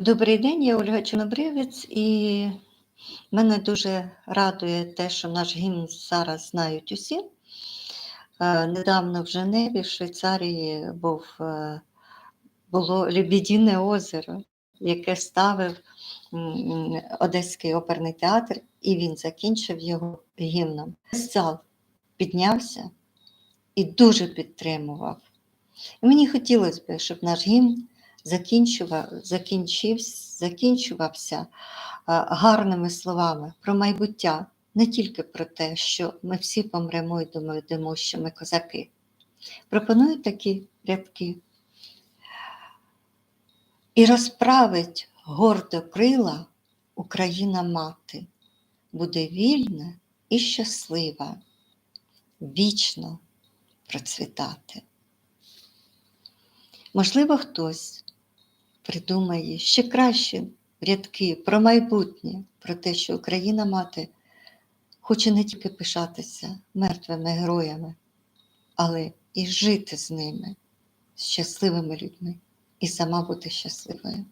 Добрий день, я Ольга Чорнобривець, і мене дуже радує те, що наш гімн зараз знають усі. Е, Недавно в Женеві, в Швейцарії, був, е, було Лебедіне озеро, яке ставив Одеський оперний театр, і він закінчив його гімном. Зал піднявся і дуже підтримував. І мені хотілося б, щоб наш гімн закінчував, закінчився, закінчувався е, гарними словами про майбуття, не тільки про те, що ми всі помремо і думаємо, що ми козаки. Пропоную такі рядки. І розправить гордо крила Україна мати, буде вільна і щаслива, вічно процвітати. Можливо, хтось придумає ще кращі рядки про майбутнє, про те, що Україна мати хоче не тільки пишатися мертвими героями, але і жити з ними, з щасливими людьми, і сама бути щасливою.